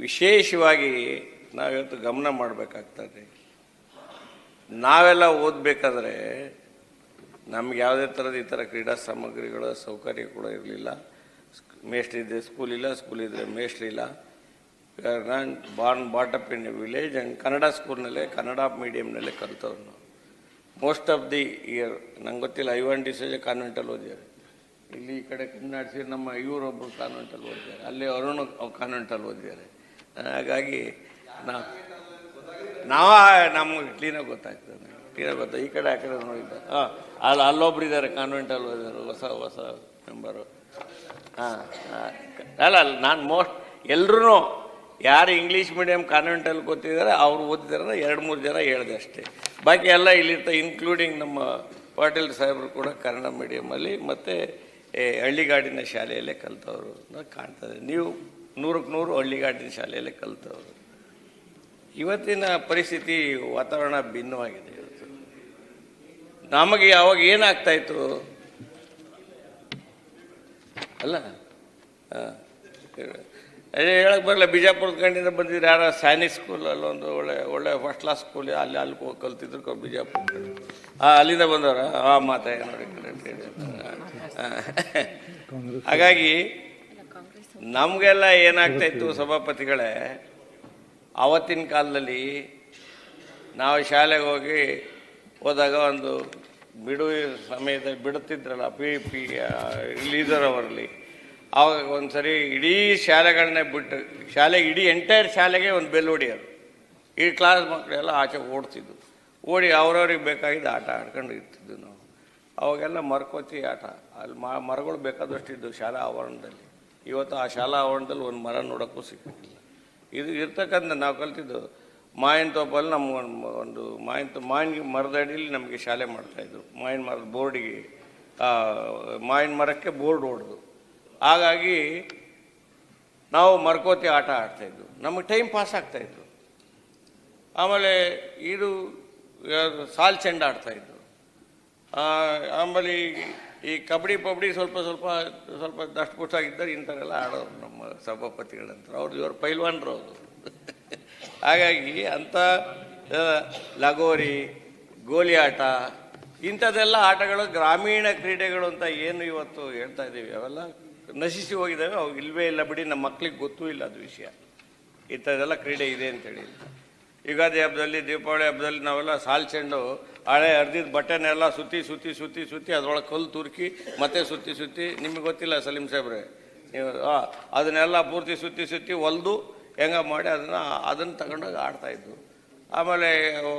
ವಿಶೇಷವಾಗಿ ನಾವಿವತ್ತು ಗಮನ ಮಾಡಬೇಕಾಗ್ತದೆ. ನಾವೆಲ್ಲ ಓದಬೇಕಾದ್ರೆ ನಮ್ಗೆ ಯಾವುದೇ ಥರದ ಈ ಥರ ಕ್ರೀಡಾ ಸಾಮಗ್ರಿಗಳ ಸೌಕರ್ಯ ಕೂಡ ಇರಲಿಲ್ಲ. ಮೇಸ್ಟ್ರಿ ಇದ್ದರೆ ಸ್ಕೂಲ್ ಇಲ್ಲ ಸ್ಕೂಲ್ ಇದ್ದರೆ ಮೇಸ್ಟ್ರಿ ಇಲ್ಲ. ನಾನು born brought up in village and Kannada ಸ್ಕೂಲ್ನಲ್ಲೇ Kannada ಮೀಡಿಯಮ್ನಲ್ಲೇ ಕಲಿತವ್ರು ಮೋಸ್ಟ್ ಆಫ್ ದಿ ಇಯರ್ ನಂಗೆ ಗೊತ್ತಿಲ್ಲ ಐವನ್ ಡಿಸೇಜ್ ಕಾನ್ವೆಂಟಲ್ಲಿ ಓದಿದ್ದಾರೆ. ಇಲ್ಲಿ ಈ ಕಡೆ ಕನ್ನಡಿಸಿ ನಮ್ಮ ಇವರೊಬ್ಬರು ಕಾನ್ವೆಂಟಲ್ಲಿ ಓದಿದ್ದಾರೆ. ಅಲ್ಲಿ ಅರುಣ್ ಕಾನ್ವೆಂಟಲ್ಲಿ ಓದಿದ್ದಾರೆ. ಹಾಗಾಗಿ ನಾವು ನಾವ ನಮ್ಗೆ ಕ್ಲೀನಾಗಿ ಗೊತ್ತಾಗ್ತದೆ. ಕ್ಲೀನಾಗಿ ಗೊತ್ತಾ ಈ ಕಡೆ ಆ ಕಡೆ ನೋಡಿದ್ದ ಹಾಂ, ಅಲ್ಲಿ, ಅಲ್ಲೊಬ್ರು ಇದ್ದಾರೆ ಕಾನ್ವೆಂಟಲ್ಲಿ ಹೋದರು ಹೊಸ ಹೊಸ ಮೆಂಬರು ಹಾಂ ಅಲ್ಲ ಅಲ್ಲ, ನಾನು ಮೋಸ್ಟ್ ಎಲ್ಲರೂ ಯಾರು ಇಂಗ್ಲೀಷ್ ಮೀಡಿಯಮ್ ಕಾನ್ವೆಂಟಲ್ಲಿ ಗೊತ್ತಿದ್ದಾರೆ ಅವ್ರು ಓದಿದಾರೆ, ಎರಡು, ಮೂರು ಜನ ಹೇಳಿದೆ ಅಷ್ಟೇ. ಬಾಕಿ ಎಲ್ಲ ಇಲ್ಲಿರ್ತ ಇನ್ಕ್ಲೂಡಿಂಗ್ ನಮ್ಮ ಪಾಟೀಲ್ ಸಾಹೇಬರು ಕೂಡ ಕನ್ನಡ ಮೀಡಿಯಮಲ್ಲಿ ಮತ್ತು ಹಳ್ಳಿಗಾಡಿನ ಶಾಲೆಯಲ್ಲೇ ಕಲಿತವರು ಕಾಣ್ತದೆ. ನೀವು ನೂರಕ್ಕೆ ನೂರು ಹಳ್ಳಿಗಾಟಿನ ಶಾಲೆಯಲ್ಲೇ ಕಲ್ತವರು. ಇವತ್ತಿನ ಪರಿಸ್ಥಿತಿ ವಾತಾವರಣ ಭಿನ್ನವಾಗಿದೆ ಇವತ್ತು. ನಮಗೆ ಯಾವಾಗ ಏನಾಗ್ತಾಯಿತ್ತು ಅಲ್ಲ ಅದೇ ಹೇಳಕ್ ಬರಲ್ಲ, ಬಿಜಾಪುರದ ಕಡೆಯಿಂದ ಬಂದಿದ್ರು ಯಾರ ಸೈನಿಕ್ ಸ್ಕೂಲ್ ಅಲ್ಲೊಂದು ಒಳ್ಳೆ ಒಳ್ಳೆ ಫಸ್ಟ್ ಕ್ಲಾಸ್ ಸ್ಕೂಲ್ ಅಲ್ಲಿ ಅಲ್ಲಿ ಹೋಗಿ ಕಲ್ತಿದ್ರು ಬಿಜಾಪುರ ಹಾಂ ಅಲ್ಲಿಂದ ಬಂದವರ? ಆ, ಮಾತಾಡಿ ನೋಡಿ. ಹಾಗಾಗಿ ನಮಗೆಲ್ಲ ಏನಾಗ್ತಾ ಇತ್ತು ಸಭಾಪತಿಗಳೇ ಆವತ್ತಿನ ಕಾಲದಲ್ಲಿ ನಾವು ಶಾಲೆಗೆ ಹೋಗಿ ಹೋದಾಗ ಒಂದು ಬಿಡು ಸಮಯದ ಬಿಡುತ್ತಿದ್ರಲ್ಲ ಪಿ ಪಿ ಲೀಡರ್ ಅವರಲ್ಲಿ ಆವಾಗ ಒಂದು ಸರಿ ಇಡೀ ಶಾಲೆಗಳನ್ನೇ ಬಿಟ್ಟು ಶಾಲೆಗೆ ಇಡೀ ಎಂಟೈರ್ ಶಾಲೆಗೆ ಒಂದು ಬೆಲ್ ಹೊಡಿಯೋರು. ಈ ಕ್ಲಾಸ್ ಮಕ್ಕಳೆಲ್ಲ ಆಚೆ ಓಡ್ತಿದ್ದು ಓಡಿ ಅವ್ರವ್ರಿಗೆ ಬೇಕಾಗಿದ್ದ ಆಟ ಆಡ್ಕೊಂಡು ಇರ್ತಿದ್ವು ನಾವು. ಅವಾಗೆಲ್ಲ ಮರ್ಕೋತಿ ಆಟ ಅಲ್ಲಿ ಮರಗಳು ಬೇಕಾದಷ್ಟಿದ್ದು ಶಾಲಾ ಆವರಣದಲ್ಲಿ. ಇವತ್ತು ಆ ಶಾಲಾ ಆವರಣದಲ್ಲಿ ಒಂದು ಮರ ನೋಡೋಕ್ಕೂ ಸಿಕ್ಕಿಲ್ಲ. ಇದು ಇರ್ತಕ್ಕಂಥ ನಾವು ಕಲ್ತಿದ್ದು ಮಾವಿನ ತೋಪಲ್ಲಿ ನಮ್ಮ ಒಂದು ಮಾವಿನ ಮಾವಿನ ಮರದ ಅಡಿಯಲ್ಲಿ ನಮಗೆ ಶಾಲೆ ಮಾಡ್ತಾಯಿದ್ರು ಮಾವಿನ ಮರದ ಬೋರ್ಡಿಗೆ ಮಾವಿನ ಮರಕ್ಕೆ ಬೋರ್ಡ್ ಹೊಡೆದು. ಹಾಗಾಗಿ ನಾವು ಮರಕೋತಿ ಆಟ ಆಡ್ತಾಯಿದ್ವು ನಮಗೆ ಟೈಮ್ ಪಾಸ್ ಆಗ್ತಾಯಿದ್ರು ಆಮೇಲೆ ಇದು ಸಾಲು ಚೆಂಡ ಆಡ್ತಾಯಿದ್ರು ಆಮೇಲೆ ಈ- ಕಬಡ್ಡಿ ಪಬಡಿ ಸ್ವಲ್ಪ ಸ್ವಲ್ಪ ಸ್ವಲ್ಪ ದಷ್ಟಪುಷ್ಟಾಗಿದ್ದರೆ ಇಂಥವೆಲ್ಲ ಆಡೋರು ನಮ್ಮ ಸಭಾಪತಿಗಳಂತ ಅವ್ರು ಇವರು ಪೈಲ್ವಾನ್ರು ಅವರು. ಹಾಗಾಗಿ ಅಂಥ ಲಗೋರಿ ಗೋಲಿ ಆಟ ಇಂಥದ್ದೆಲ್ಲ ಆಟಗಳು ಗ್ರಾಮೀಣ ಕ್ರೀಡೆಗಳು ಅಂತ ಏನು ಇವತ್ತು ಹೇಳ್ತಾ ಇದ್ದೀವಿ. ಅವೆಲ್ಲ ನಶಿಸಿ ಹೋಗಿದ್ದಾವೆ. ಅವು ಇಲ್ಲವೇ ಇಲ್ಲ ಬಿಡಿ. ನಮ್ಮ ಮಕ್ಳಿಗೆ ಗೊತ್ತೂ ಇಲ್ಲ ಅದು ವಿಷಯ. ಇಂಥದ್ದೆಲ್ಲ ಕ್ರೀಡೆ ಇದೆ ಅಂತೇಳಿ. ಯುಗಾದಿ ಹಬ್ಬದಲ್ಲಿ, ದೀಪಾವಳಿ ಹಬ್ಬದಲ್ಲಿ ನಾವೆಲ್ಲ ಸಾಲ್ ಚೆಂಡು ಹಳೆ ಅರ್ದಿದ ಬಟ್ಟೆನೆಲ್ಲ ಸುತ್ತಿ ಸುತ್ತಿ ಸುತ್ತಿ ಸುತ್ತಿ ಅದರೊಳಗೆ ಕಲ್ಲು ತುರುಕಿ ಮತ್ತೆ ಸುತ್ತಿ ಸುತ್ತಿ. ನಿಮಗೆ ಗೊತ್ತಿಲ್ಲ ಸಲೀಂ ಸಾಹೇಬ್ರೆ. ನೀವು ಅದನ್ನೆಲ್ಲ ಪೂರ್ತಿ ಸುತ್ತಿ ಸುತ್ತಿ ಹೊಲ್ದು ಹೆಂಗ ಮಾಡಿ ಅದನ್ನು ಅದನ್ನು ತಗೊಂಡೋಗಿ ಆಡ್ತಾಯಿದ್ವು ಆಮೇಲೆ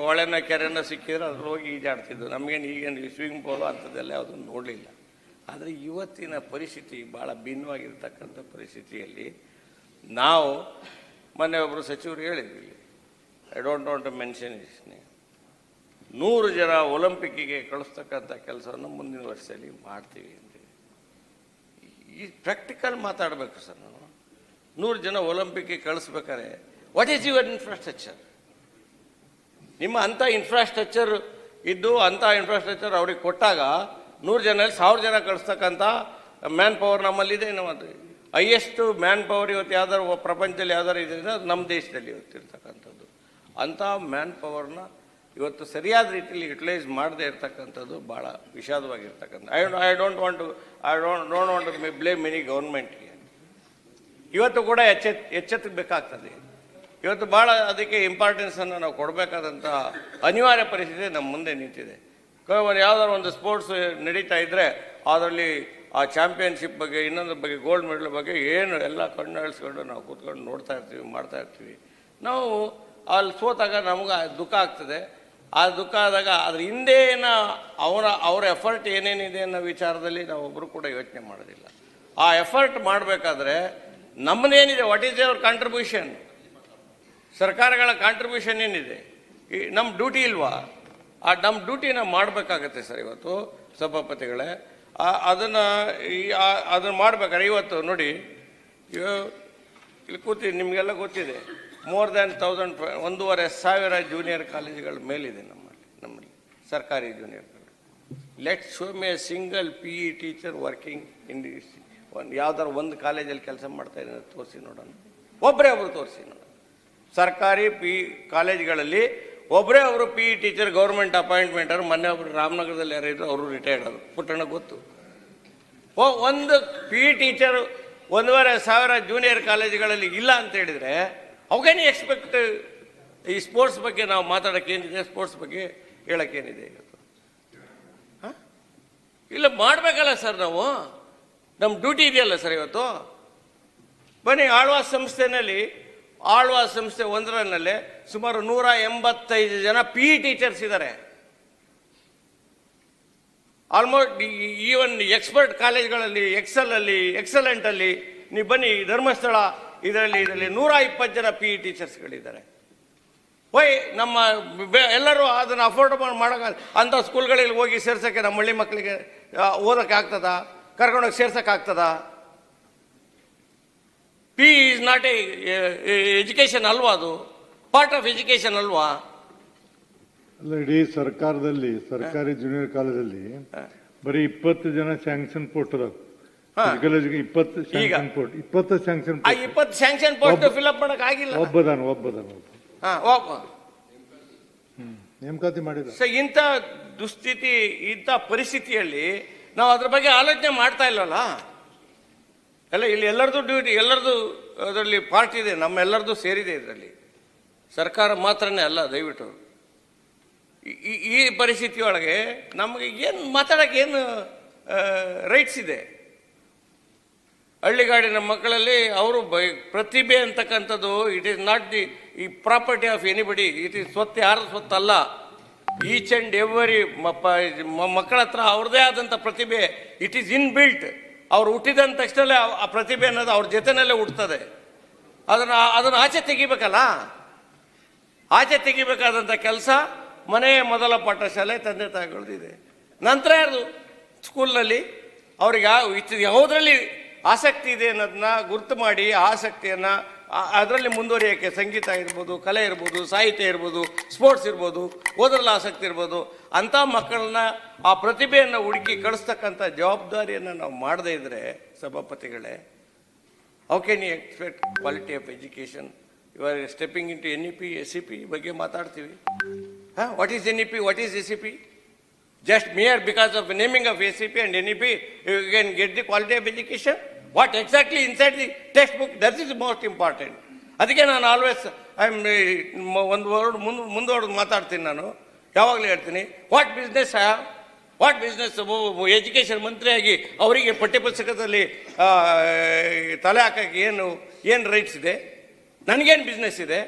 ಹೊಳೆನ, ಕೆರೆನ ಸಿಕ್ಕಿದ್ರೆ ಅದ್ರಲ್ಲಿ ಹೋಗಿ ಈಜಾಡ್ತಿದ್ದು ನಮಗೇನು ಈಗೇನು ಸ್ವಿಮ್ಮಿಂಗ್ ಪೂಲು ಅಂಥದ್ದೆಲ್ಲ ಅದನ್ನು ನೋಡಲಿಲ್ಲ. ಆದರೆ ಇವತ್ತಿನ ಪರಿಸ್ಥಿತಿ ಭಾಳ ಭಿನ್ನವಾಗಿರ್ತಕ್ಕಂಥ ಪರಿಸ್ಥಿತಿಯಲ್ಲಿ ನಾವು, ಮೊನ್ನೆ ಒಬ್ಬರು ಸಚಿವರು ಹೇಳಿದ್ವಿ I don't want to mention is ನೂರು ಜನ ಒಲಿಂಪಿಕ್ಕಿಗೆ ಕಳಿಸ್ತಕ್ಕಂಥ ಕೆಲಸವನ್ನು ಮುಂದಿನ ವರ್ಷದಲ್ಲಿ ಮಾಡ್ತೀವಿ ಅಂತ ಈ ಪ್ರಾಕ್ಟಿಕಲ್ ಮಾತಾಡಬೇಕು ಸರ್ ನಾವು ನೂರು ಜನ ಒಲಿಂಪಿಕ್ಗೆ ಕಳಿಸ್ಬೇಕಾದ್ರೆ ವಾಟ್ ಈಸ್ ಯುವರ್ ಇನ್ಫ್ರಾಸ್ಟ್ರಕ್ಚರ್ ನಿಮ್ಮ ಅಂಥ ಇನ್ಫ್ರಾಸ್ಟ್ರಕ್ಚರ್ ಇದ್ದು ಅಂಥ ಇನ್ಫ್ರಾಸ್ಟ್ರಕ್ಚರ್ ಅವ್ರಿಗೆ ಕೊಟ್ಟಾಗ ನೂರು ಜನ, ಸಾವಿರ ಜನ ಕಳಿಸ್ತಕ್ಕಂಥ ಮ್ಯಾನ್ ಪವರ್ ನಮ್ಮಲ್ಲಿದೆ. ನಮ್ಮದು ಹೈಯೆಸ್ಟ್ ಮ್ಯಾನ್ ಪವರ್ ಇವತ್ತು ಯಾವ್ದಾರು ಪ್ರಪಂಚದಲ್ಲಿ ಯಾವ್ದಾರು ಇದರಿಂದ ನಮ್ಮ ದೇಶದಲ್ಲಿ ಇವತ್ತಿರ್ತಕ್ಕಂಥದ್ದು. ಅಂಥ ಮ್ಯಾನ್ ಪವರ್ನ ಇವತ್ತು ಸರಿಯಾದ ರೀತಿಯಲ್ಲಿ ಯುಟಿಲೈಸ್ ಮಾಡದೇ ಇರ್ತಕ್ಕಂಥದ್ದು ಭಾಳ ವಿಷಾದವಾಗಿರ್ತಕ್ಕಂಥ. I I don't want to I don't don't want to blame any ಗೌರ್ಮೆಂಟ್ಗೆ ಇವತ್ತು ಕೂಡ ಎಚ್ಚೆತ್ ಎಚ್ಚೆತ್ತಬೇಕಾಗ್ತದೆ. ಇವತ್ತು ಭಾಳ ಅದಕ್ಕೆ ಇಂಪಾರ್ಟೆನ್ಸನ್ನು ನಾವು ಕೊಡಬೇಕಾದಂಥ ಅನಿವಾರ್ಯ ಪರಿಸ್ಥಿತಿ ನಮ್ಮ ಮುಂದೆ ನಿಂತಿದೆ. ಯಾವುದಾದ್ರು ಒಂದು ಸ್ಪೋರ್ಟ್ಸ್ ನಡೀತಾ ಇದ್ದರೆ ಅದರಲ್ಲಿ ಆ ಚಾಂಪಿಯನ್ಶಿಪ್ ಬಗ್ಗೆ, ಇನ್ನೊಂದ್ರ ಬಗ್ಗೆ ಗೋಲ್ಡ್ ಮೆಡಲ್ ಬಗ್ಗೆ ಏನು ಎಲ್ಲ ಕಣ್ಣು ಅಳಿಸ್ಕೊಂಡು ನಾವು ಕೂತ್ಕೊಂಡು ನೋಡ್ತಾ ಇರ್ತೀವಿ, ಮಾಡ್ತಾ ಇರ್ತೀವಿ. ನಾವು ಅಲ್ಲಿ ಸೋತಾಗ ನಮ್ಗೆ ದುಃಖ ಆಗ್ತದೆ. ಆ ದುಃಖ ಆದಾಗ ಅದ್ರ ಹಿಂದೇನ ಅವರ ಅವರ ಎಫರ್ಟ್ ಏನೇನಿದೆ ಅನ್ನೋ ವಿಚಾರದಲ್ಲಿ ನಾವು ಒಬ್ಬರು ಕೂಡ ಯೋಚನೆ ಮಾಡೋದಿಲ್ಲ. ಆ ಎಫರ್ಟ್ ಮಾಡಬೇಕಾದ್ರೆ ನಮ್ಮದೇನಿದೆ ವಾಟ್ ಈಸ್ ಯುವರ್ ಕಾಂಟ್ರಿಬ್ಯೂಷನ್ ಸರ್ಕಾರಗಳ ಕಾಂಟ್ರಿಬ್ಯೂಷನ್ ಏನಿದೆ? ಈ ನಮ್ಮ ಡ್ಯೂಟಿ ಇಲ್ವಾ? ಆ ನಮ್ಮ ಡ್ಯೂಟಿನ ಮಾಡಬೇಕಾಗತ್ತೆ ಸರ್ ಇವತ್ತು ಸಭಾಪತಿಗಳೇ. ಅದನ್ನು ಈ ಅದನ್ನು ಮಾಡ್ಬೇಕಾದ್ರೆ ಇವತ್ತು ನೋಡಿ ಇಲ್ಲಿ ಕೂತಿ ನಿಮಗೆಲ್ಲ ಗೊತ್ತಿದೆ. ಮೋರ್ ದ್ಯಾನ್ ತೌಸಂಡ್ ಒಂದೂವರೆ ಸಾವಿರ ಜೂನಿಯರ್ ಕಾಲೇಜುಗಳ ಮೇಲಿದೆ ನಮ್ಮಲ್ಲಿ ನಮ್ಮಲ್ಲಿ ಸರ್ಕಾರಿ junior college let show me single P E teacher working in ಒಂದು ಯಾವ್ದಾರು ಒಂದು ಕಾಲೇಜಲ್ಲಿ ಕೆಲಸ ಮಾಡ್ತಾ ಇದ್ದಾರೆ ತೋರಿಸಿ ನೋಡೋಣ. ಒಬ್ಬರೇ ಒಬ್ರು ತೋರಿಸಿ ನೋಡೋಣ. ಸರ್ಕಾರಿ ಪಿ ಕಾಲೇಜ್ಗಳಲ್ಲಿ ಒಬ್ಬರೇ ಅವರು P E teacher government appointment ಅವರು, ಮೊನ್ನೆ ಒಬ್ರು ರಾಮನಗರದಲ್ಲಿ ಯಾರು ಅವರು ರಿಟೈರ್ಡ್ ಆದರು. ಪುಟ್ಟಣ ಗೊತ್ತು. ಓ ಒಂದು ಪಿ ಇ ಟೀಚರು ಒಂದೂವರೆ ಸಾವಿರ ಜೂನಿಯರ್ ಕಾಲೇಜುಗಳಲ್ಲಿ ಇಲ್ಲ ಅಂತ ಹೇಳಿದರೆ ಅವಾಗೇನು ಎಕ್ಸ್ಪೆಕ್ಟ್ ಈ ಸ್ಪೋರ್ಟ್ಸ್ ಬಗ್ಗೆ ನಾವು ಮಾತಾಡೋಕ್ಕೆ ಏನಿದೆ? ಸ್ಪೋರ್ಟ್ಸ್ ಬಗ್ಗೆ ಹೇಳೋಕ್ಕೇನಿದೆ ಇವತ್ತು ಹ? ಇಲ್ಲ, ಮಾಡಬೇಕಲ್ಲ ಸರ್ ನಾವು. ನಮ್ಮ ಡ್ಯೂಟಿ ಇದೆಯಲ್ಲ ಸರ್ ಇವತ್ತು. ಬನ್ನಿ ಆಳ್ವಾಸ್ ಸಂಸ್ಥೆನಲ್ಲಿ, ಆಳ್ವಾ ಸಂಸ್ಥೆ ಒಂದರಲ್ಲೇ ಸುಮಾರು ನೂರ ಎಂಬತ್ತೈದು ಜನ ಪಿ ಇ ಟೀಚರ್ಸ್ ಇದ್ದಾರೆ ಆಲ್ಮೋಸ್ಟ್ ಈವನ್ ಎಕ್ಸ್ಪರ್ಟ್ ಕಾಲೇಜ್ಗಳಲ್ಲಿ ಎಕ್ಸಲಲ್ಲಿ ಎಕ್ಸಲೆಂಟಲ್ಲಿ ನೀವು ಬನ್ನಿ, ಧರ್ಮಸ್ಥಳ ಇದರಲ್ಲಿ ಇದರಲ್ಲಿ ನೂರ ಇಪ್ಪತ್ತು ಜನ ಪಿ ಇ ಟೀಚರ್ಸ್ಗಳಿದ್ದಾರೆ ಹೋಯ್ ನಮ್ಮ ಎಲ್ಲರೂ ಅದನ್ನು ಅಫೋರ್ಡಬಲ್ ಮಾಡೋಕೆ ಅಂಥ ಸ್ಕೂಲ್ಗಳಲ್ಲಿ ಹೋಗಿ ಸೇರ್ಸೋಕ್ಕೆ ನಮ್ಮ ಹಳ್ಳಿ ಮಕ್ಕಳಿಗೆ ಓದೋಕೆ ಓದೋಕ್ಕೆ ಆಗ್ತದಾ? ಕರ್ಕೊಂಡೋಗಿ ಸೇರ್ಸೋಕೆ ಆಗ್ತದಾ? P is not a education ಅಲ್ವಾ ಅದು? ಪಾರ್ಟ್ ಆಫ್ ಎಜುಕೇಷನ್ ಅಲ್ವಾ? ಅಲ್ಲ ಇಡೀ ಸರ್ಕಾರದಲ್ಲಿ ಸರ್ಕಾರಿ ಜೂನಿಯರ್ ಕಾಲೇಜಲ್ಲಿ ಬರೀ ಇಪ್ಪತ್ತು ಜನ ಸ್ಯಾಂಕ್ಷನ್ ಹಾ. ಕಾಲೇಜಿಗೆ ಇಪ್ಪತ್ತು ಸ್ಯಾಂಕ್ಷನ್ ಪೋಸ್ಟ್ ಇಪ್ಪತ್ತು ಸ್ಯಾಂಕ್ಷನ್ ಆ ಇಪ್ಪತ್ತು ಸ್ಯಾಂಕ್ಷನ್ ಪೋಸ್ಟ್ ಫಿಲ್ಅಪ್ ಮಾಡಕ್ ಆಗಿಲ್ಲ. ಒಬ್ಬದಾನ ಒಬ್ಬದಾನ. ಒಬ್ಬ. ಹಾ, ಒಬ್ಬ. ನೇಮಕಾತಿ ಮಾಡಿದ ಸರ್ ಇಂಥ ದುಸ್ಥಿತಿ ಇಂಥ ಪರಿಸ್ಥಿತಿಯಲ್ಲಿ ನಾವು ಅದ್ರ ಬಗ್ಗೆ ಆಲೋಚನೆ ಮಾಡ್ತಾ ಇಲ್ಲಲ್ಲ? ಅಲ್ಲ ಇಲ್ಲಿ ಎಲ್ಲರದು ಡ್ಯೂಟಿ ಎಲ್ಲರದು ಅದರಲ್ಲಿ ಪಾರ್ಟ್ ಇದೆ ನಮ್ಮೆಲ್ಲರದು ಸೇರಿದೆ ಇದರಲ್ಲಿ. ಸರ್ಕಾರ ಮಾತ್ರನೇ ಅಲ್ಲ ದಯವಿಟ್ಟು. ಈ- ಪರಿಸ್ಥಿತಿಯೊಳಗೆ ಈ ಪರಿಸ್ಥಿತಿ ಒಳಗೆ ನಮಗೆ ಏನು ಮಾತಾಡೋಕೆ ಏನು ರೈಟ್ಸ್ ಇದೆ? ಹಳ್ಳಿಗಾಡಿನ ಮಕ್ಕಳಲ್ಲಿ ಅವರು ಬೈ- ಪ್ರತಿಭೆ ಅಂತಕ್ಕಂಥದ್ದು ಇಟ್ ಈಸ್ ನಾಟ್ ದಿ ಈ property of anybody it is ಸ್ವತ್ತು ಯಾರ ಸ್ವತ್ತಲ್ಲ. ಈಚ್ ಆ್ಯಂಡ್ ಎವರಿ ಮಕ್ಕಳ ಹತ್ರ ಅವ್ರದ್ದೇ ಆದಂಥ ಪ್ರತಿಭೆ ಇಟ್ ಈಸ್ ಇನ್ ಬಿಲ್ಟ್ ಅವ್ರು ಹುಟ್ಟಿದಂಥ ತಕ್ಷಣವೇ ಆ- ಪ್ರತಿಭೆ ಅನ್ನೋದು ಅವ್ರ ಜೊತೆನಲ್ಲೇ ಹುಡ್ತದೆ ಅದನ್ನು ಅದನ್ನು ಆಚೆ ತೆಗಿಬೇಕಲ್ಲ? ಆಚೆ ತೆಗಿಬೇಕಾದಂಥ ಕೆಲಸ ಮನೆಯ ಮೊದಲ ಪಾಠಶಾಲೆ ತಂದೆ ತಾಯಿಗಳದಿದೆ ನಂತರ ಯಾರ್ದು? ಸ್ಕೂಲ್ನಲ್ಲಿ ಅವ್ರಿಗೆ ಇತ್ತು, ಯಾವುದರಲ್ಲಿ ಆಸಕ್ತಿ ಇದೆ ಅನ್ನೋದನ್ನ ಗುರ್ತು ಮಾಡಿ ಆಸಕ್ತಿಯನ್ನು ಅದರಲ್ಲಿ ಮುಂದುವರಿಯೋಕ್ಕೆ ಸಂಗೀತ ಇರ್ಬೋದು, ಕಲೆ ಇರ್ಬೋದು, ಸಾಹಿತ್ಯ ಇರ್ಬೋದು, ಸ್ಪೋರ್ಟ್ಸ್ ಇರ್ಬೋದು ಓದರಲ್ಲಿ ಆಸಕ್ತಿ ಇರ್ಬೋದು, ಅಂಥ ಮಕ್ಕಳನ್ನ ಆ ಪ್ರತಿಭೆಯನ್ನು ಹುಡುಕಿ ಕಳಿಸ್ತಕ್ಕಂಥ ಜವಾಬ್ದಾರಿಯನ್ನು ನಾವು ಮಾಡದೇ ಇದ್ದರೆ ಸಭಾಪತಿಗಳೇ how can you expect quality of education are stepping in to N E P S C P ಬಗ್ಗೆ ಮಾತಾಡ್ತೀವಿ. ಹಾಂ what is N E P what is S C P just mere because of naming of S C P and N E P you can get the quality of education what exactly inside the text book that is most important ಅದಕ್ಕೆ ನಾನು always I am ಒಂದು word ಮುಂದೆ ಮುಂದುವರೆದು ಮಾತಾಡ್ತೀನಿ ನಾನು. ಯಾವಾಗಲೂ ಹೇಳ್ತೀನಿ what business what business education ಮಂತ್ರಿಯಾಗಿ ಅವರಿಗೆ ಪಠ್ಯಪುಸ್ತಕದಲ್ಲಿ ತಲೆ ಹಾಕಕ್ಕೆ ಏನು ಏನು ರೈಟ್ಸ್ ಇದೆ? ನನಗೇನು ಬಿಸ್ನೆಸ್ ಇದೆ?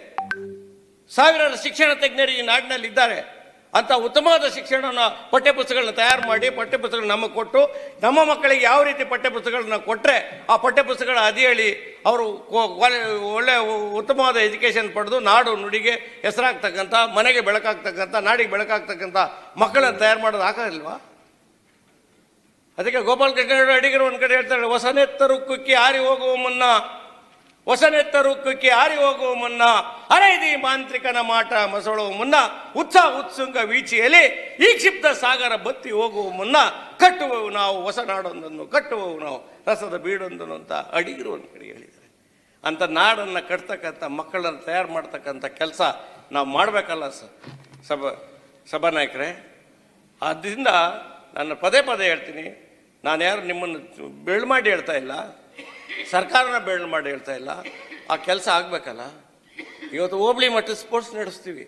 ಸಾವಿರಾರು ಶಿಕ್ಷಣ ತಜ್ಞರು ಈ ನಾಡಿನಲ್ಲಿ ಇದ್ದಾರೆ ಅಂತ ಉತ್ತಮವಾದ ಶಿಕ್ಷಣನ ಪಠ್ಯಪುಸ್ತಕಗಳನ್ನ ತಯಾರು ಮಾಡಿ ಪಠ್ಯಪುಸ್ತಕಗಳನ್ನ ನಮಗೆ ಕೊಟ್ಟು ನಮ್ಮ ಮಕ್ಕಳಿಗೆ ಯಾವ ರೀತಿ ಪಠ್ಯಪುಸ್ತಕಗಳನ್ನ ಕೊಟ್ಟರೆ ಆ ಪಠ್ಯಪುಸ್ತಕಗಳ ಅದಿಯಳಿ ಅವರು ಒಳ್ಳೆ ಉತ್ತಮವಾದ ಎಜುಕೇಷನ್ ಪಡೆದು ನಾಡು ನುಡಿಗೆ ಹೆಸರಾಗ್ತಕ್ಕಂಥ, ಮನೆಗೆ ಬೆಳಕಾಗ್ತಕ್ಕಂಥ, ನಾಡಿಗೆ ಬೆಳಕಾಗ್ತಕ್ಕಂಥ ಮಕ್ಕಳನ್ನು ತಯಾರು ಮಾಡೋದು ಆಗೋದಿಲ್ವಾ ಅದಕ್ಕೆ ಗೋಪಾಲ್ ಕೃಷ್ಣ ಅಡಿಗರು ಒಂದು ಕಡೆ ಹೇಳ್ತಾರೆ ಹೊಸನೆತ್ತರು ಕುಕ್ಕಿ ಆರಿ ಹೋಗುವ ಮುನ್ನ ಹೊಸನೆತ್ತರು ರುಕ್ಕಕ್ಕೆ ಹಾರಿ ಹೋಗುವ ಮುನ್ನ ಅರೈದಿ ಮಾಂತ್ರಿಕನ ಮಾಟ ಮಸಳುವ ಮುನ್ನ ಉತ್ಸಾಹ ಉತ್ಸುಂಗ ವೀಚಿಯಲ್ಲಿ ಈ ಕ್ಷಿಪ್ತ ಸಾಗರ ಬತ್ತಿ ಹೋಗುವ ಮುನ್ನ ಕಟ್ಟುವವು ನಾವು ಹೊಸ ನಾಡೊಂದನ್ನು ಕಟ್ಟುವವು ನಾವು, ರಸದ ಬೀಡೊಂದನ್ನು ಅಂತ ಅಡಿಗಿರು ಒಂದು ಕಡೆ ಹೇಳಿದ್ದಾರೆ. ಅಂತ ನಾಡನ್ನು ಕಟ್ತಕ್ಕಂಥ ಮಕ್ಕಳನ್ನು ತಯಾರು ಮಾಡ್ತಕ್ಕಂಥ ಕೆಲಸ ನಾವು ಮಾಡಬೇಕಲ್ಲ ಸ ಸಬ ಸಭಾನಾಯಕರೇ. ಆದ್ದರಿಂದ ನಾನು ಪದೇ ಪದೇ ಹೇಳ್ತೀನಿ ನಾನು ಯಾರು ನಿಮ್ಮನ್ನು ಬೆಳ್ಮಾಡಿ ಹೇಳ್ತಾ ಇಲ್ಲ. ಸರ್ಕಾರನ ಬೇಡ ಮಾಡಿ ಹೇಳ್ತಾ ಇಲ್ಲ. ಆ ಕೆಲಸ ಆಗಬೇಕಲ್ಲ? ಇವತ್ತು ಹೋಬಳಿ ಮಟ್ಟ ಸ್ಪೋರ್ಟ್ಸ್ ನಡೆಸ್ತೀವಿ.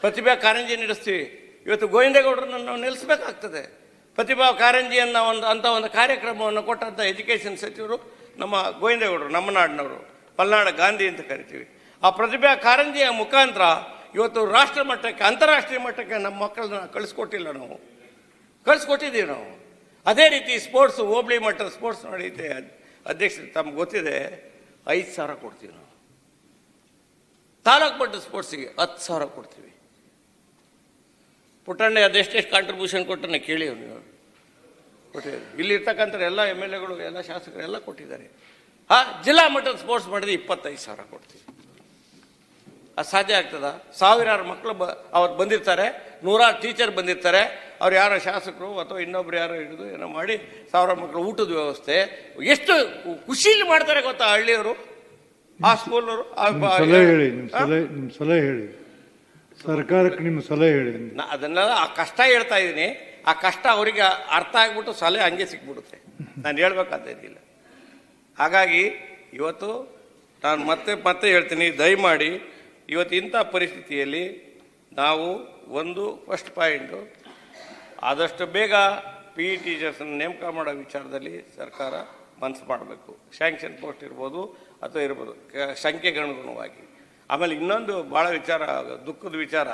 ಪ್ರತಿಭಾ ಕಾರಂಜಿ ನಡೆಸ್ತೀವಿ. ಇವತ್ತು ಗೋವಿಂದೇಗೌಡರನ್ನ ನಾವು ನಿಲ್ಲಿಸಬೇಕಾಗ್ತದೆ. ಪ್ರತಿಭಾ ಕಾರಂಜಿ ಅನ್ನೋ ಒಂದು ಅಂಥ ಒಂದು ಕಾರ್ಯಕ್ರಮವನ್ನು ಕೊಟ್ಟಂಥ ಎಜುಕೇಷನ್ ಸಚಿವರು ನಮ್ಮ ಗೋವಿಂದೇಗೌಡರು, ನಮ್ಮ ನಾಡಿನವರು, ಪಲ್ನಾಡ ಗಾಂಧಿ ಅಂತ ಕರಿತೀವಿ. ಆ ಪ್ರತಿಭಾ ಕಾರಂಜಿಯ ಮುಖಾಂತರ ಇವತ್ತು ರಾಷ್ಟ್ರ ಮಟ್ಟಕ್ಕೆ, ಅಂತಾರಾಷ್ಟ್ರೀಯ ಮಟ್ಟಕ್ಕೆ ನಮ್ಮ ಮಕ್ಕಳನ್ನ ಕಳಿಸ್ಕೊಟ್ಟಿಲ್ಲ ನಾವು. ಕಳಿಸ್ಕೊಟ್ಟಿದ್ದೀವಿ ನಾವು. ಅದೇ ರೀತಿ ಸ್ಪೋರ್ಟ್ಸ್ ಹೋಬಳಿ ಮಟ್ಟದ ಸ್ಪೋರ್ಟ್ಸ್ ನಡೆಯುತ್ತೆ. ಅಧ್ಯಕ್ಷ, ತಮ್ಗೆ ಗೊತ್ತಿದೆ, ಐದು ಸಾವಿರ ಕೊಡ್ತೀವಿ ನಾವು. ತಾಲೂಕು ಮಟ್ಟದ ಸ್ಪೋರ್ಟ್ಸಿಗೆ ಹತ್ತು ಸಾವಿರ ಕೊಡ್ತೀವಿ. ಪುಟ್ಟಣ್ಣ ಅದೆಷ್ಟೆಷ್ಟು ಕಾಂಟ್ರಿಬ್ಯೂಷನ್ ಕೊಟ್ಟನ್ನ ಕೇಳಿ ನೀವು ಕೊಟ್ಟಿದ್ದಾರೆ. ಇಲ್ಲಿರ್ತಕ್ಕಂಥ ಎಲ್ಲ ಎಂ ಎಲ್ ಎಗಳು, ಎಲ್ಲ ಶಾಸಕರು ಎಲ್ಲ ಕೊಟ್ಟಿದ್ದಾರೆ. ಆ ಜಿಲ್ಲಾ ಮಟ್ಟದ ಸ್ಪೋರ್ಟ್ಸ್ ಮಾಡಿದ್ರೆ ಇಪ್ಪತ್ತೈದು ಸಾವಿರ ಕೊಡ್ತೀವಿ. ಅದು ಸಾಧ್ಯ ಆಗ್ತದ? ಸಾವಿರಾರು ಮಕ್ಕಳು ಬ ಅವ್ರು ಬಂದಿರ್ತಾರೆ, ನೂರಾರು ಟೀಚರ್ ಬಂದಿರ್ತಾರೆ ಅವ್ರು ಯಾರೋ ಶಾಸಕರು ಅಥವಾ ಇನ್ನೊಬ್ರು ಯಾರೋ ಹಿಡಿದು ಏನೋ ಮಾಡಿ ಸಾವಿರ ಮಕ್ಕಳು ಊಟದ ವ್ಯವಸ್ಥೆ. ಎಷ್ಟು ಖುಷಿಲಿ ಮಾಡ್ತಾರೆ ಗೊತ್ತಾ ಹಳ್ಳಿಯವರು? ಆ ಸ್ಕೂಲವರು ಸಲಹೆ ಹೇಳಿ ನಿಮ್ಮ ಸಲಹೆ ನಿಮ್ಮ ಸಲಹೆ ಹೇಳಿ. ಸರ್ಕಾರಕ್ಕೆ ನಿಮ್ಮ ಸಲಹೆ ಹೇಳಿ ಅದನ್ನೆಲ್ಲ ಆ ಕಷ್ಟ ಹೇಳ್ತಾ ಇದ್ದೀನಿ ಆ ಕಷ್ಟ ಅವರಿಗೆ ಅರ್ಥ ಆಗ್ಬಿಟ್ಟು ಸಲಹೆ ಹಂಗೆ ಸಿಕ್ಬಿಡುತ್ತೆ. ನಾನು ಹೇಳ್ಬೇಕಾದ ಇದ್ದಿಲ್ಲ ಹಾಗಾಗಿ ಇವತ್ತು ನಾನು ಮತ್ತೆ ಮತ್ತೆ ಹೇಳ್ತೀನಿ ದಯಮಾಡಿ ಇವತ್ತು ಇಂಥ ಪರಿಸ್ಥಿತಿಯಲ್ಲಿ ನಾವು ಒಂದು ಫಸ್ಟ್ ಪಾಯಿಂಟು ಆದಷ್ಟು ಬೇಗ ಪಿ ಇ ಟೀಚರ್ಸನ್ನು ನೇಮಕ ಮಾಡೋ ವಿಚಾರದಲ್ಲಿ ಸರ್ಕಾರ ಮನಸ್ಸು ಮಾಡಬೇಕು. ಶ್ಯಾಂಕ್ಷನ್ ಪೋಸ್ಟ್ ಇರ್ಬೋದು ಅಥವಾ ಇರ್ಬೋದು. ಸಂಖ್ಯೆಗನುಗುಣವಾಗಿ. ಆಮೇಲೆ ಇನ್ನೊಂದು ಭಾಳ ವಿಚಾರ ದುಃಖದ ವಿಚಾರ.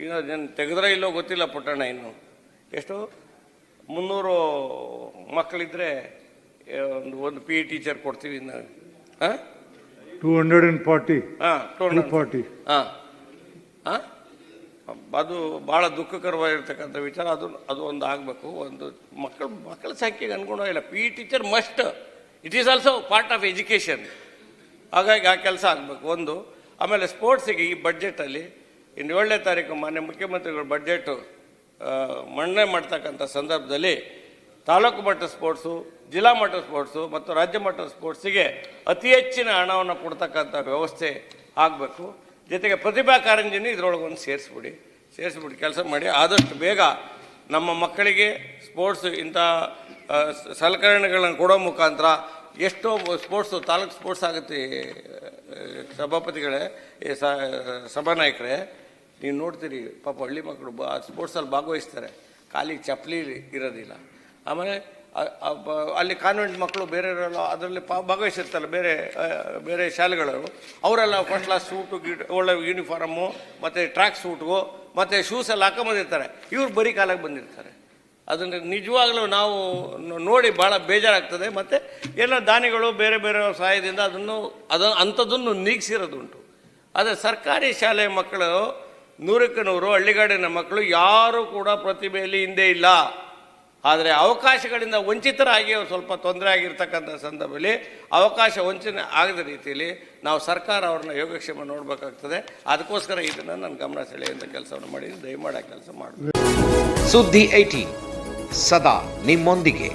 ಇನ್ನು ಜನ ತೆಗೆದ್ರೆ ಇಲ್ಲೋ ಗೊತ್ತಿಲ್ಲ ಪುಟ್ಟಣ್ಣ ಇನ್ನು. ಎಷ್ಟು? ಮುನ್ನೂರು ಮಕ್ಕಳಿದ್ರೆ ಒಂದು ಒಂದು ಪಿ ಇ ಟೀಚರ್ ಕೊಡ್ತೀವಿ ಇನ್ನು. ಹಾಂ? ಟೂ ಹಂಡ್ರೆಡ್ ಆ್ಯಂಡ್ ಫಾರ್ಟಿ ಹಾಂ ಟೂ ಫಾರ್ಟಿ ಹಾಂ ಹಾಂ? ಅದು ಭಾಳ ದುಃಖಕರವಾಗಿರ್ತಕ್ಕಂಥ ವಿಚಾರ. ಅದು ಅದು ಒಂದು ಆಗಬೇಕು. ಒಂದು ಮಕ್ಕಳು, ಮಕ್ಕಳ ಸಂಖ್ಯೆಗೆ ಅನುಗುಣವಾಗಿಲ್ಲ P E teacher must it is also part of education ಹಾಗಾಗಿ ಆ ಕೆಲಸ ಆಗಬೇಕು. ಒಂದು, ಆಮೇಲೆ ಸ್ಪೋರ್ಟ್ಸಿಗೆ ಈ ಬಡ್ಜೆಟಲ್ಲಿ ಇನ್ನು ಏಳನೇ ತಾರೀಕು ಮಾನ್ಯ ಮುಖ್ಯಮಂತ್ರಿಗಳು ಬಡ್ಜೆಟು ಮಂಡನೆ ಮಾಡ್ತಕ್ಕಂಥ ಸಂದರ್ಭದಲ್ಲಿ ತಾಲೂಕು ಮಟ್ಟದ ಸ್ಪೋರ್ಟ್ಸು, ಜಿಲ್ಲಾ ಮಟ್ಟದ ಸ್ಪೋರ್ಟ್ಸು ಮತ್ತು ರಾಜ್ಯ ಮಟ್ಟದ ಸ್ಪೋರ್ಟ್ಸಿಗೆ ಅತಿ ಹೆಚ್ಚಿನ ಹಣವನ್ನು ಕೊಡ್ತಕ್ಕಂಥ ವ್ಯವಸ್ಥೆ ಆಗಬೇಕು. ಜೊತೆಗೆ ಪ್ರತಿಭಾ ಕಾರಂಜಿನ ಇದರೊಳಗೆ ಒಂದು ಸೇರಿಸ್ಬಿಡಿ. ಸೇರಿಸ್ಬಿಟ್ಟು ಕೆಲಸ ಮಾಡಿ. ಆದಷ್ಟು ಬೇಗ ನಮ್ಮ ಮಕ್ಕಳಿಗೆ ಸ್ಪೋರ್ಟ್ಸ್ ಇಂಥ ಸಲಕರಣೆಗಳನ್ನು ಕೊಡೋ ಮುಖಾಂತರ ಎಷ್ಟೋ ಸ್ಪೋರ್ಟ್ಸು, ತಾಲೂಕು ಸ್ಪೋರ್ಟ್ಸ್ ಆಗುತ್ತೆ ಸಭಾಪತಿಗಳೇ ಸಭಾನಾಯಕರೇ. ನೀವು ನೋಡ್ತೀರಿ, ಪಾಪ ಹಳ್ಳಿ ಮಕ್ಕಳು ಬಾ ಸ್ಪೋರ್ಟ್ಸಲ್ಲಿ ಭಾಗವಹಿಸ್ತಾರೆ. ಖಾಲಿ ಚಪ್ಪಲಿ ಇರೋದಿಲ್ಲ. ಆಮೇಲೆ ಅಲ್ಲಿ ಕಾನ್ವೆಂಟ್ ಮಕ್ಕಳು ಬೇರೆಯವರೆಲ್ಲ ಅದರಲ್ಲಿ ಭಾಗವಹಿಸಿರ್ತಲ್ಲ ಬೇರೆ ಬೇರೆ ಶಾಲೆಗಳು. ಅವರೆಲ್ಲ ಫಸ್ಟ್ ಕ್ಲಾಸ್ ಸೂಟು ಗೀಟು ಒಳ್ಳೆ ಯೂನಿಫಾರಮ್ಮು ಮತ್ತು ಟ್ರ್ಯಾಕ್ ಸೂಟು ಮತ್ತು ಶೂಸ್ ಎಲ್ಲ ಹಾಕೊಂಬಂದಿರ್ತಾರೆ. ಇವ್ರು ಬರೀ ಕಾಲಾಗಿ ಬಂದಿರ್ತಾರೆ. ಅದನ್ನು ನಿಜವಾಗ್ಲೂ ನಾವು ನೋಡಿ ಭಾಳ ಬೇಜಾರಾಗ್ತದೆ, ಮತ್ತು ಎಲ್ಲ ದಾನಿಗಳು ಬೇರೆ ಬೇರೆ ಸಹಾಯದಿಂದ ಅದನ್ನು, ಅದ, ಅಂಥದ್ದನ್ನು ನೀಗಿಸಿರೋದುಂಟು. ಆದರೆ ಸರ್ಕಾರಿ ಶಾಲೆ ಮಕ್ಕಳು ನೂರಕ್ಕೆ ನೂರು, ಹಳ್ಳಿಗಾಡಿನ ಮಕ್ಕಳು ಯಾರೂ ಕೂಡ ಪ್ರತಿಭೆಯಲ್ಲಿ ಹಿಂದೆ ಇಲ್ಲ. ಆದರೆ ಅವಕಾಶಗಳಿಂದ ವಂಚಿತರಾಗಿ ಸ್ವಲ್ಪ ತೊಂದರೆ ಆಗಿರ್ತಕ್ಕಂಥ ಸಂದರ್ಭದಲ್ಲಿ ಅವಕಾಶ ವಂಚನೆ ಆಗದ ರೀತಿಯಲ್ಲಿ ನಾವು ಸರ್ಕಾರ ಅವ್ರನ್ನ ಯೋಗಕ್ಷೇಮ ನೋಡಬೇಕಾಗ್ತದೆ. ಅದಕ್ಕೋಸ್ಕರ ಇದನ್ನು ನನ್ನ ಗಮನ ಸೆಳೆಯುವಂಥ ಕೆಲಸವನ್ನು ಮಾಡಿ ದಯಮಾಡಿ ಕೆಲಸ ಮಾಡಿ. ಸುದ್ದಿ ಐಟಿ ಸದಾ ನಿಮ್ಮೊಂದಿಗೆ.